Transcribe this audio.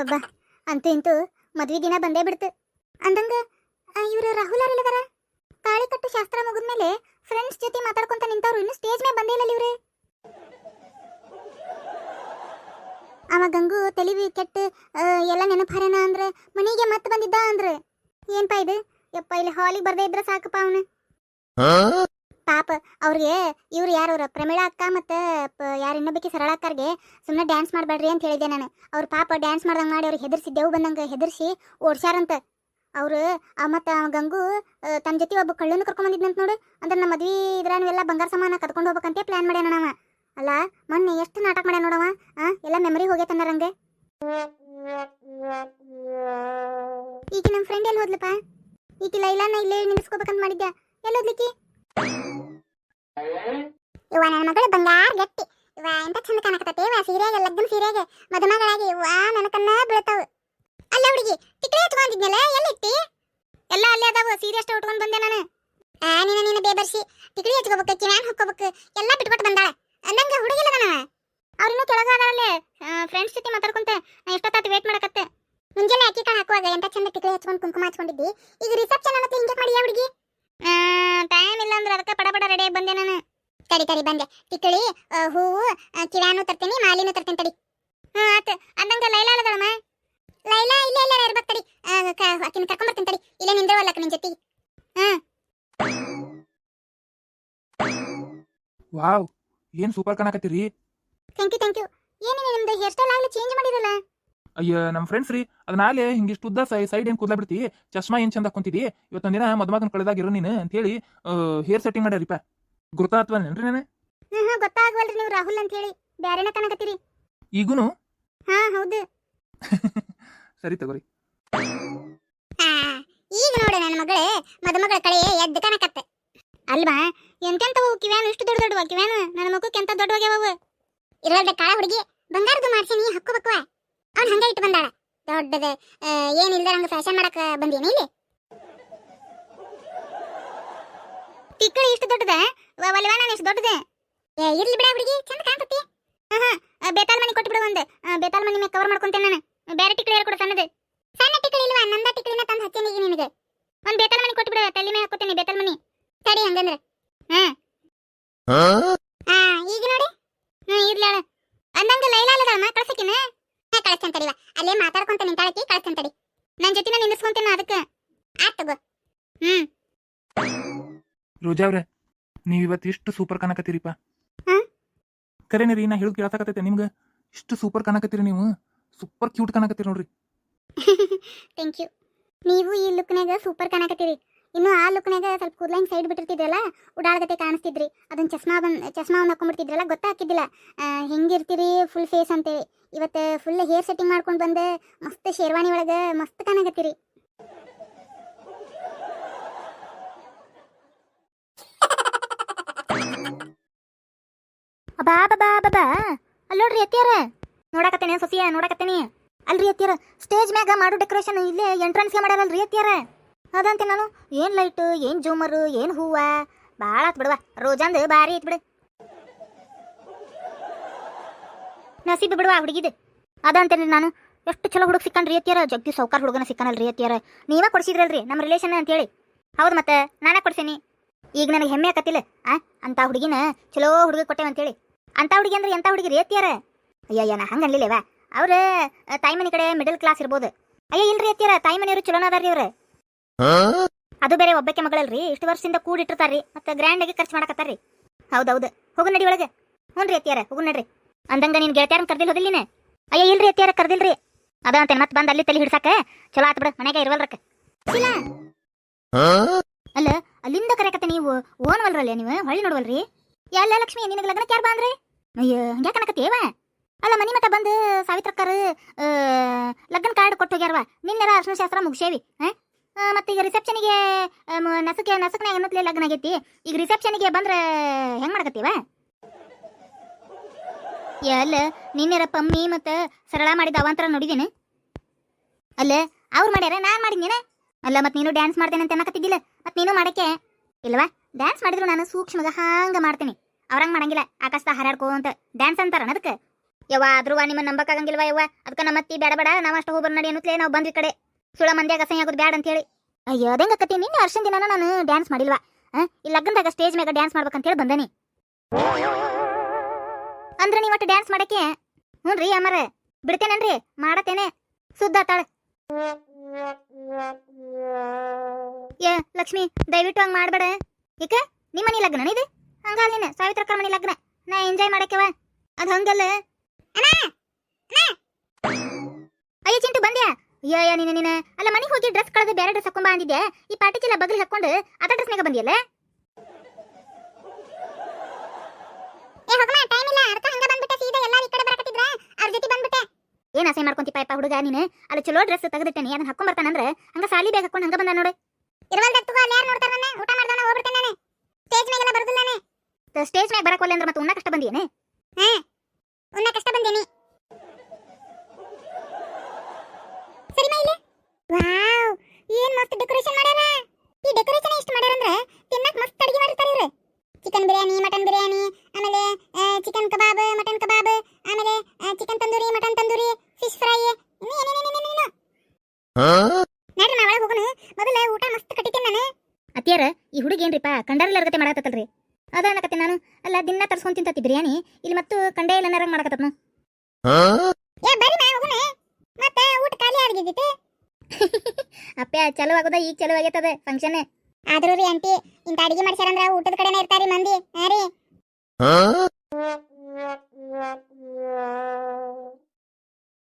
ಒಬ್ಬ ಅಂತೂ ಇಂತೂ ಮದ್ವೆ ದಿನ ಬಂದೇ ಬಿಡ್ತು. ಅಂದಂಗ ಇವರು ರಾಹುಲ್ ಅವ್ರಿಲ್ಲದಾರ? ತಾಳಿ ಕಟ್ಟು ಶಾಸ್ತ್ರ ಮುಗಿದ್ಮೇಲೆ ಫ್ರೆಂಡ್ಸ್ ಜೊತೆ ಮಾತಾಡ್ಕೊಂತ ನಿಂತವ್ರು ಇನ್ನು ಸ್ಟೇಜ್ ಮೇಲೆ ಬಂದೇ ಇಲ್ಲ ಇವ್ರೆ. ಅವ ಗಂಗು, ತಲಿವಿ, ಕೆಟ್ಟ ಎಲ್ಲ ನೆನಪಾರನ ಅಂದ್ರೆ ಮನೆಗೆ ಮತ್ತೆ ಬಂದಿದ್ದ ಅಂದ್ರೆ. ಏನ್ಪಾ ಇದು? ಯಪ್ಪ, ಇಲ್ಲಿ ಹಾಲಿಗೆ ಬರ್ದೇ ಇದ್ರೆ ಸಾಕಪ್ಪ ಅವನು. ಪಾಪ ಅವ್ರಿಗೆ ಇವ್ರು ಯಾರು ಪ್ರಮೀಳಾ ಅಕ್ಕ ಮತ್ತು ಯಾರು ಇನ್ನೊಬ್ಬಕ್ಕೆ ಸರಳ ಅಕ್ಕರಿಗೆ ಸುಮ್ಮನೆ ಡ್ಯಾನ್ಸ್ ಮಾಡಬೇಡ್ರಿ ಅಂತ ಹೇಳಿದೆ ನಾನು. ಅವ್ರ ಪಾಪ ಡ್ಯಾನ್ಸ್ ಮಾಡ್ದಂಗೆ ಮಾಡಿ ಅವ್ರಿಗೆ ಹೆದರ್ಸಿ, ದೇವ್ ಬಂದಂಗೆ ಹೆದರ್ಸಿ ಓಡ್ಸ್ಯಾರಂತ. ಅವರು ಮತ್ತು ಗಂಗು ತನ್ನ ಜೊತೆ ಒಬ್ಬ ಕಳ್ಳನ್ನು ಕರ್ಕೊಂಬಂದಿದ್ನಂತ ನೋಡು. ಅಂದ್ರೆ ನಮ್ಮ ಮದ್ವಿ ಇದ್ರಾನು ಎಲ್ಲ ಬಂಗಾರ ಸಾಮಾನ ಕರ್ಕೊಂಡು ಹೋಗ್ಬೇಕಂತೆ ಪ್ಲ್ಯಾನ್ ಮಾಡ್ಯಾನ ಅವ. ಅಲ್ಲ, ಮೊನ್ನೆ ಎಷ್ಟು ನಾಟಕ ಮಾಡ್ಯಾನ ನೋಡವ ಎಲ್ಲ ಮೆಮೊರಿ ಹೋಗೈತನ್ನರಂಗೆ ಈಗ ನಮ್ಮ ಫ್ರೆಂಡ್ ಎಲ್ಲಿ ಹೋದ್ಲಪ್ಪ ಈಗ ಲೈಲಾನ ಇಲ್ಲೇ ನಿಲ್ಲಿಸ್ಕೋಬೇಕಂತ ಮಾಡಿದ್ದೆ ಎಲ್ಲಿ ಹೋದ್ಲಿಕ್ಕಿ ಇವ ನನ್ನ ಮಗಳು ಬಂಗಾರ ಗಟ್ಟಿ. ಇವ ಎಂತ ಚಂದ ಕಾಣಕತ್ತೈತಿ. ಇವ ಸೀರೆಗೆ, ಲಗ್ನ ಸೀರೆಗೆ, ಮದುಮಗಳಾಗಿ. ಇವ ನನ್ನ ಕಣ್ಣ ಬೀಳ್ತಾವ. ಅಲ್ಲ ಹುಡುಗಿ ತಿಕ್ಕಡಿ ಹಚ್ಕೊಂಡಿದ್ನಲ್ಲ ಎಲ್ಲಿಟ್ಟಿ? ಎಲ್ಲ ಅಲ್ಲೇ ಅದಾವ. ಸೀರೆ ಅಷ್ಟೇ ಉಟ್ಕೊಂಡ್ ಬಂದೆ ನಾನು. ಆ ನಿನ್ನ ನಿನ್ನ ಬೇಬರ್ಸಿ. ಟಿಕ್ರಿ ಹಚ್ಕೋಬೇಕು ಕಿವ್ಯಾನ್ ಹಾಕೋಬೇಕು ಎಲ್ಲ ಬಿಟ್ಬಿಟ್ಟು ಬಂದಾಳ. ಅಂದಂಗ ಹುಡುಗಿಲ್ಲ ನಾನು ಅವ್ರಿನ್ನೂ ಕೆಳಗಾದಲ್ಲೇ ಫ್ರೆಂಡ್ಸ್ ಜೊತೆ ಮಾತಾಡ್ಕೊಂತ ಎಷ್ಟೊತ್ತಾತು ವೇಟ್ ಮಾಡಕತ್ತೆ. ಮುಂಜಾನೆ ಅಕ್ಕಿ ಕಾಳು ಹಾಕುವಾಗ ಎಂತ ಚಂದ ತಿಕ್ಕಡಿ ಹಚ್ಕೊಂಡು ಕುಂಕುಮ ಹಚ್ಕೊಂಡಿದ್ದಿ? ತಡಿ ತಡಿ ಬಂದೆ. ತಿಕ್ಕಳಿ ಹೂವು ಕಿವ್ಯಾನು ತರ್ತೀನಿ ಮಾಲಿನೂ ತರ್ತೀನಿ ತಡಿ. ಹ್ಞೂ ಆತು ಅಂದಂಗ ಲೈಲಾ ಅಲ್ಲದಳಮ್ಮ ಲೈಲಾ ಇಲ್ಲೇ ಇಲ್ಲ ಇರ್ಬೇಕು ತಡಿ. ಆಕಿನ ಕರ್ಕೊಂಬರ್ತೀನಿ ತಡಿ. ಇಲ್ಲೇ ನಿಂದಿರವಲ್ಲಕ್ಕ ನಿನ್ ಜೊತೆಗೆ ಹ್ಞೂ ವಾವ್ ಏನ್ ಸೂಪರ್ ಕಾಣಕತ್ತೀರಿ? ಥ್ಯಾಂಕ್ ಯು ಥ್ಯಾಂಕ್ ಯು ಏನೇನು ನಿಮ್ದು ಹೇರ್ ಸ್ಟೈಲ್ ಆಗಲಿ ಚೇಂಜ್ ಮಾಡಿರಲ್ಲ? ಅಯ್ಯ ನಮ್ಮ ಫ್ರೆಂಡ್ಸ್ ರೀ ಅದನ್ನಾಲೆ ಹಿಂಗಿಷ್ಟು ಉದ್ದ ಸೈ ಸೈಡ್ ಏನ್ ಕೂದಲ ಬಿಡ್ತಿ ಚಶ್ಮಾ ಏನು ಚಂದ ಕುಂತಿದಿ? ಇವತ್ತೊಂದಿನ ದಿನ ಮದುಮಗನ ಕಳೆದಾಗಿರೋ ನೀನು ಅಂತೇಳಿ ಹೇರ್ ಸೆಟ್ಟಿಂಗ್ ಮಾಡ್ಯಾರಿಪ್ಪ. ಗುರ್ತಾತ್ವನ್ರಿ ನಾನು ಹ್ಞೂ ಹ್ಞೂ ಗೊತ್ತಾಗವಲ್ರಿ ನೀವು ರಾಹುಲ್ ಅಂತ ಹೇಳಿ ಬ್ಯಾರೆನ ಕಾಣಕತ್ತೀರಿ ಈಗೂನು? ಹಾ ಹೌದು. ಸರಿ ತಗೋರಿ. ಆ, ಈಗ ನೋಡು ನನ್ನ ಮಗಳೇ ಮದುಮಗಳ ಕಳೆ ಎದ್ದು ಕಾಣಕತ್ತೆ ಅಲ್ವಾ? ಎಂತೆಂತವು ಕಿವ್ಯಾನು ಇಷ್ಟು ದೊಡ್ಡ ದೊಡ್ಡವ ಕಿವ್ಯಾನು? ನನ್ನ ಮಗುಕ್ಕೆ ಎಂತ ದೊಡ್ಡವಾಗ್ಯಾವ ಇರೋದ ಕಾಳ ಹುಡುಗಿ ಬಂಗಾರದ್ದು ಮಾಡ್ಸೀನಿ ಹಾಕೋಬೇಕು ಅವ್ನು ಹಂಗೆ ಇಟ್ಟು ಬಂದಾಳ. ದೊಡ್ಡದ ಏನು ಏನಿಲ್ದ ನಂಗೆ ಫ್ಯಾಷನ್ ಮಾಡಕ ಬಂದೀನಿ ಇಲ್ಲಿ? ತಿಕ್ಕಳಿ ಇಷ್ಟು ದೊಡ್ಡದ? ಒಲಿವಾ ನಾನು ಇಷ್ಟು ದೊಡ್ಡದ? ಏ ಇರ್ಲಿ ಬಿಡ ಹುಡುಗಿ ಚಂದ ಕಾಣ್ತತಿ. ಹಾ ಹಾ ಬೇತಾಲ್ ಮನಿ ಕೊಟ್ಟು ಬಿಡು ಒಂದು. ಬೇತಾಲ್ ಮನಿ ಮೇಲೆ ಕವರ್ ಮಾಡ್ಕೊಂತೇನೆ ನಾನು. ಬೇರೆ ಟಿಕ್ಕಳಿ ಯಾರು ಕೊಡು ಸಣ್ಣದು. ಸಣ್ಣ ಟಿಕ್ಕಳಿ ಇಲ್ವಾ? ನಂದ ಟಿಕ್ಕಳಿನ ತಂದು ಹಚ್ಚೇನಿ ಈಗ ನಿನಗೆ. ಒಂದು ಬೇತಾಲ್ ಮನಿ ಕೊಟ್ಟು ಬಿಡು ತಲೆ ಮೇಲೆ ಹಾಕೋತೇನೆ ಬೇತಾಲ್ ಮನಿ. ತಡಿ ಹಂಗಂದ್ರೆ. ಹಾ. ಹಾ? ಈಗ ನೋಡಿ. ಹ್ಞೂ ಇರ್ಲಿ ಹೇಳ. ಅಂದಂಗ ಲೈಲಾ ಅಲ್ಲದಮ್ಮ ಕಳ್ಸಕಿನ? ಹಾ ಕಳಿಸ್ತೇನೆ ತಡಿವ ಅಲ್ಲೇ ಮಾತಾಡ್ಕೊಂತ ನಿಂತಾಳಕಿ ಕಳಿಸ್ತೇನೆ ತಡಿ. ನನ್ನ ಜೊತೆ ನಾನು ನಿಲ್ಲಿಸ್ಕೊಂತೇನೆ ಅದಕ್ಕೆ. ಆತ್ ತಗೋ. ಹ್ಮ್. ರೋಜಾ ಅವ್ರೆ ನೀವ್ ಇವತ್ತು ಇಷ್ಟು ಸೂಪರ್ ಕಾಣಕತ್ತೀರಿಪ್ಪ ಹಾ? ಕರೇನೆ ರೀ ನಾ ಹೇಳುದು ಕೇಳತಕತ್ತೈತೆ ನಿಮ್ಗೆ. ಇಷ್ಟು ಸೂಪರ್ ಕಾಣಕತ್ತೀರಿ ನೀವು. ಸೂಪರ್ ಕ್ಯೂಟ್ ಕಾಣಕತ್ತೀರಿ ನೋಡ್ರಿ. ಥ್ಯಾಂಕ್ ಯು ನೀವು ಈ ಲುಕ್ನಾಗ ಸೂಪರ್ ಕಾಣಕತ್ತೀರಿ ಇನ್ನು ಆ ಲುಕ್ನಾಗ ಸ್ವಲ್ಪ ಕೂದ್ಲಂಗ್ ಸೈಡ್ ಬಿಟ್ಟಿರ್ತಿದ್ರಲ್ಲ ಉಡಾಳಗತೆ ಕಾಣಿಸ್ತಿದ್ರಿ. ಅದನ್ನ ಚಸ್ಮಾ ಬಂದ್ ಚಸ್ಮಾ ಒಂದು ಹಾಕೊಂಡ್ಬಿಡ್ತಿದ್ರಲ್ಲ ಗೊತ್ತಾಕಿದ್ದಿಲ್ಲ ಹೆಂಗಿರ್ತೀರಿ ಫುಲ್ ಫೇಸ್ ಅಂತೇಳಿ. ಇವತ್ತು ಫುಲ್ ಹೇರ್ ಸೆಟ್ಟಿಂಗ್ ಮಾಡ್ಕೊಂಡು ಬಂದೆ ಮಸ್ತ್ ಶೇರ್ವಾಣಿ ಒಳಗೆ ಮಸ್ತ್ ಕಾಣಕತ್ತೀರಿ ನೋಡ್ರಿ ಅತ್ತಿಯಾರ? ನೋಡಕತ್ತೇನೆ ಸೊಸಿಯ, ನೋಡಕತ್ತೇನಿ. ಅಲ್ರಿ ಅತ್ತಿಯಾರ ಸ್ಟೇಜ್ ಮ್ಯಾಗ ಮಾಡೋ ಡೆಕೋರೇಷನ್ ಇಲ್ಲೇ ಎಂಟ್ರನ್ಸ್ಗೆ ಮಾಡ್ಯಾರಲ್ರಿ ಅತ್ತಿಯಾರ? ಅದಂತೆ ನಾನು, ಏನ್ ಲೈಟ್ ಏನ್ ಜೂಮರ್, ಏನ್ ಹೂವ? ಬಾಳ ಆತ್ ಬಿಡವಾ, ರೋಜಾಂದ್ ಭಾರಿ ಐತ್ ಬಿಡು. ನಸೀಬ್ ಬಿಡುವ ಹುಡುಗಿದು. ಅದಂತೇನೆ ನಾನು, ಎಷ್ಟು ಚಲೋ ಹುಡುಗ ಸಿಕ್ಕನ್ರಿ ಅತ್ತಿಯಾರ? ಜಗ್ಗಿ ಸೌಕಾರ ಹುಡುಗನ ಸಿಕ್ಕನಲ್ರಿ ಅತ್ತಿಯಾರ. ನೀವ ಕೊಡ್ಸಿದ್ರಲ್ರಿ ನಮ್ಮ ರಿಲೇಷನ್ ಅಂತೇಳಿ ಹೌದು ಮತ್ತೆ, ನಾನೇ ಕೊಡ್ಸೇನಿ. ಈಗ ನನಗೆ ಹೆಮ್ಮೆ ಆಕತ್ತಿಲ್ಲ, ಆ, ಅಂತ ಹುಡುಗಿನ ಚಲೋ ಹುಡುಗ ಕೊಟ್ಟೇವ ಅಂತೇಳಿ ಅಂತ ಹುಡುಗಿ ಅಂದ್ರೆ ಎಂತ ಹುಡುಗಿ ರೀ ಅತ್ತಿಯಾರ ಅಯ್ಯಯ್ಯ, ನಾ ಹಂಗೆ ಅನ್ಲಿಲ್ಲವ. ಅವ್ರ ತಾಯಿ ಮನೆ ಕಡೆ ಮಿಡಲ್ ಕ್ಲಾಸ್ ಇರ್ಬೋದು. ಅಯ್ಯ ಇಲ್ರಿ ಅತ್ತಿಯಾರ ತಾಯಿ ಮನೆಯವರು ಚಲೋನ ರೀ ಅವ್ರ. ಅದು ಬೇರೆ ಒಬ್ಬಕ್ಕೆ ಮಗಳಲ್ರಿ. ಇಷ್ಟು ವರ್ಷದಿಂದ ಕೂಡಿಟ್ಟಿರ್ತಾರ್ರಿ ಮತ್ತೆ ಗ್ರ್ಯಾಂಡ್ ಆಗಿ ಖರ್ಚು ಮಾಡಕತ್ತಾರ್ರಿ. ಹೌದೌದು. ಹೋಗು ನಡಿ ಒಳಗೆ. ಹ್ಞೂ ರೀ ಅತ್ತಿಯಾರ ಹೋಗು ನಡ್ರಿ. ಅಂದಂಗ ನೀನು ಗೆಳತಿಯಾರನ್ ಕರ್ದಿಲ್ಲ ಹೋದಿಲ್ಲ ನೀನು? ಅಯ್ಯ ಇಲ್ರಿ ಅತ್ತಿಯಾರ ಕರ್ದಿಲ್ರಿ. ಅದ ಮತ್ತೆ ಬಂದು ಅಲ್ಲಿ ತಲೆ ಹಿಡ್ಸಾಕ? ಚಲೋ ಆತ್ ಬಿಡ ಮನೆಗೆ ಇರ್ವಲ್ರಕ್ಕ ಅಲ್ಲ, ಅಲ್ಲಿಂದ ಕರೆಕತ್ತೆ ನೀವು ಓನ್ವಲ್ರಲ್ಲ ನೀವು? ಹೊಳ್ಳಿ ನೋಡ್ವಲ್ರಿ? ಎಲ್ಲ ಲಕ್ಷ್ಮಿ, ನಿನಗೆ ಲಗ್ನಕ್ಕೆ ಯಾರು ಬಂದ್ರೆ? ಅಯ್ಯ, ಹಂಗ್ಯಾಕ ಅನ್ನಕತ್ತೇವ ಅಲ್ಲ, ಮನಿ ಮಠ ಬಂದು ಸಾವಿತ್ರಕ್ಕರ್ ಲಗ್ನ ಕಾರ್ಡ್ ಕೊಟ್ಟು ಹೋಗ್ಯಾರವ ನಿನ್ನೆರ ಅರ್ಶನ ಶಾಸ್ತ್ರ ಮುಗಿಸೇವಿ ಮತ್ತೆ ಈಗ ರಿಸೆಪ್ಷನಿಗೆ ನಸಕ್ಕೆ ನಸಕ್ನಾಗ ಅನ್ನತ್ಲೆ ಲಗ್ನ ಆಗೈತಿ. ಈಗ ರಿಸೆಪ್ಷನಿಗೆ ಬಂದ್ರೆ ಹೆಂಗೆ ಮಾಡಕತ್ತೀವ ಎಲ್ಲ ನಿನ್ನೆರ ಪಮ್ಮಿ ಮತ್ತು ಸರಳ ಮಾಡಿದ ಅವಂತರ ನೋಡಿದ್ದೀನಿ ಅಲ್ಲ, ಅವ್ರು ಮಾಡ್ಯಾರ, ನಾನು ಮಾಡಿದ್ದೀನಿ ಅಲ್ಲ ಮತ್ತೆ ನೀನು ಡ್ಯಾನ್ಸ್ ಮಾಡ್ತೇನೆ ಅಂತ ಅನ್ನಕತ್ತಿದ್ದಿಲ್ಲ. ಮತ್ತೆ ನೀನು ಮಾಡಕ್ಕೆ, ಇಲ್ವಾ? ಡ್ಯಾನ್ಸ್ ಮಾಡಿದ್ರು ನಾನು ಸೂಕ್ಷ್ಮಗ ಹಾಂಗ ಮಾಡ್ತೀನಿ. ಅವ್ರಂಗ್ ಮಾಡಂಗಿಲ್ಲ. ಆಕಾಶದ ಹಾರಾಡ್ಕೋ ಅಂತ ಡ್ಯಾನ್ಸ್ ಅಂತಾರ ಅದಕ್ಕೆ ಯವ್ವ, ಆದ್ರೂ ನಿಮ್ಮ ನಂಬಕ್ಕಾಗಂಗಿಲ್ವಾ ಯವ್ವ? ಅದಕ್ಕೆ ನಮ್ಮ ಅತ್ತಿ ಬೇಡ ಬೇಡ ನಾವು ಅಷ್ಟು ಹೋಗ್ಬರ್ ನಡಿ ಅನ್ನತ್ಲೇ ನಾವು ಬಂದ್ವಿ ಕಡೆ. ಸುಳ ಮಂದ್ಯಾಗ ಅಸಹ್ಯ ಆಗೋದು ಬ್ಯಾಡ ಅಂತೇಳಿ ಅಯ್ಯೋ, ಅದಂಗ ಕತ್ತಿ ನಿನ್ನೆ ವರ್ಷದ ದಿನ ನಾನು ಡ್ಯಾನ್ಸ್ ಮಾಡಿಲ್ವಾ? ಈ ಲಗ್ನದಾಗ ಸ್ಟೇಜ್ ಮ್ಯಾಗ ಡ್ಯಾನ್ಸ್ ಮಾಡ್ಬೇಕಂತೇಳಿ ಬಂದನಿ. ಅಂದ್ರೆ ನೀವು ಒಟ್ಟು ಡ್ಯಾನ್ಸ್ ಮಾಡಕ್ಕೆ? ಹ್ಞೂ ರೀ ಅಮ್ಮರ ಬಿಡ್ತೇನೇನ್ರಿ ಮಾಡತ್ತೇನೆ ಸುದ್ದ ಏ, ಲಕ್ಷ್ಮಿ, ದಯವಿಟ್ಟು ಹಂಗ್ ಮಾಡ್ಬೇಡ. ಈಕ ನಿಮ್ಮ ಮನಿ ಲಗ್ನ ಇದು? ಹಂಗಲ್ಲ ನೀನು ಸಾವಿತ್ರ ಮನಿ ಲಗ್ನ. ನಾ ಎಂಜಾಯ್ ಮಾಡಕ್ಕೆವ? ಅದು ಹಂಗಲ್ಲ. ಅಯ್ಯ ಚಿಂಟು ಬಂದ್ಯಾ? ಅಯ್ಯಯ್ಯ ನಿನ್ನ ನೀನು ನೀನು. ಅಲ್ಲ ಮನೆಗೆ ಹೋಗಿ ಡ್ರೆಸ್ ಕಳೆದು ಬೇರೆ ಡ್ರೆಸ್ ಹಾಕೊಂಡ್ ಬಾ ಅಂದಿದ್ದೆ ಈ ಪಾಟಿ ಚೀಲ ಬಗ್ಲಿ ಹಾಕೊಂಡು ಅದ ಡ್ರೆಸ್ನಾಗ ಬಂದಿಯಲ್ಲ? ಏ ಹೋಗಮ್ಮ ಟೈಮ್ ಇಲ್ಲ. ಅದಕ್ಕೆ ಹಂಗ ಬಂದ್ಬಿಟ್ಟೆ ಸೀದಾ ಎಲ್ಲ ಈ ಕಡೆ ಬರಕತ್ತಿದ್ರ? ಅವ್ರ ಜೊತೆ ಬಂದ್ಬಿಟ್ಟೆ. ಏನ್ ಅಸಹ್ಯ ಮಾಡ್ಕೊಂತಿ ಪಾಯಪ್ಪ ಹುಡುಗ ನೀನು? ಅಲ್ಲಿ ಚಲೋ ಡ್ರೆಸ್ ತೆಗೆದಿಟ್ಟೆ ಅದನ್ನ ಹಾಕೊಂಡ್ ಬರ್ತಾನಂದ್ರೆ ಹಂಗ ಸಾಲಿ ಬೇಗ ಹಾಕೊಂಡು ಹಂಗ ಬಂದ ನೋಡು. ಇರವಲ್ ದತ್ತುಗ ಅಲ್ಲಿ ಯಾರು ನೋಡ್ತಾರ ನನ್ನ? ಊಟ ಮಾಡ್ದಾನ ಹೋಗ್ಬಿಡ್ತೇನೆ ನಾನು. ಸ್ಟೇಜ್ ಮೇಗೆಲ್ಲ ಬರುದಿಲ್ಲ ನಾನು. ಸ್ಟೇಜ್ ಮ್ಯಾಗ ಬರಕೋಲ್ಲ ಅಂದ್ರೆ ಮತ್ತೆ ಉಣ್ಣ ಕಷ್ಟ ಬಂದಿಯೇನೆ? ಹಾ. ಉಣ್ಣ ಕಷ್ಟ ಬಂದೇನಿ. ಸರಿ ಮೈಲಿ ವಾವ್ ಏನ್ ಮಸ್ತ್ ಡೆಕೋರೇಷನ್ ಮಾಡ್ಯಾರ? ಈ ಡೆಕೋರೇಷನ್ ಎಷ್ಟು ಮಾಡ್ಯಾರ ಅಂದ್ರೆ ತಿನ್ನಕ್ ಮಸ್ತ್ ಅಡಿಗೆ ಮಾಡಿರ್ತಾರೆ ಇವ್ರು ಚಿಕನ್ ಬಿರಿಯಾನಿ ಮಟನ್ ಬಿರಿಯಾನಿ ಆಮೇಲೆ ಚಿಕನ್ ಕಬಾಬ್ ಮಟನ್ ಕಬಾಬ್ ಆಮೇಲೆ chicken tandoori mutton tandoori fish fry ಇನ್ನು ಏನೇನೇನೇನೇನೇನು ನಡ್ರಿ ನಾ ಒಳಗೆ ಹೋಗೋಣ ಮೊದಲ ಊಟ ಮಸ್ತ್ ಕಟ್ಟಿತೇನೆ ನಾನು ಅತ್ತಿಯಾರ ಈ ಹುಡುಗಿ ಏನ್ರಿಪ್ಪ ಕಂಡಾರಿಲ್ಲರ್ಗತೆ ಮಾಡಾಕತ್ತಲ್ರಿ? ಅದ ಅನ್ನಕತ್ತೆ ನಾನು. ಅಲ್ಲ ದಿನ ತರ್ಸ್ಕೊಂಡ್ ತಿಂತತಿ ಬಿರಿಯಾನಿ ಇಲ್ಲಿ ಮತ್ತು ಕಂಡೇ ಇಲ್ಲ ನರಂಗ್ ಮಾಡಕತ್ತತ್ನು. ಏ ಬರಿ ಮಾ ಹೋಗೋಣ. ಮತ್ತೆ ಊಟ ಖಾಲಿ ಆಗಿದ್ದಿತ್ತು ಅಪ್ಪೆ ಚಲೋ ಆಗೋದ ಈಗ ಚಲೋ ಆಗೈತದ ಫಂಕ್ಷನ್ ಆದ್ರೂ ರೀ ಆಂಟಿ ಇಂತ ಅಡಿಗೆ ಮಾಡ್ಸ್ಯಾರಂದ್ರ ಊಟದ ಕಡೆನೇ ಇರ್ತಾರಿ ಮಂದಿ. ಹಾ ರೀ.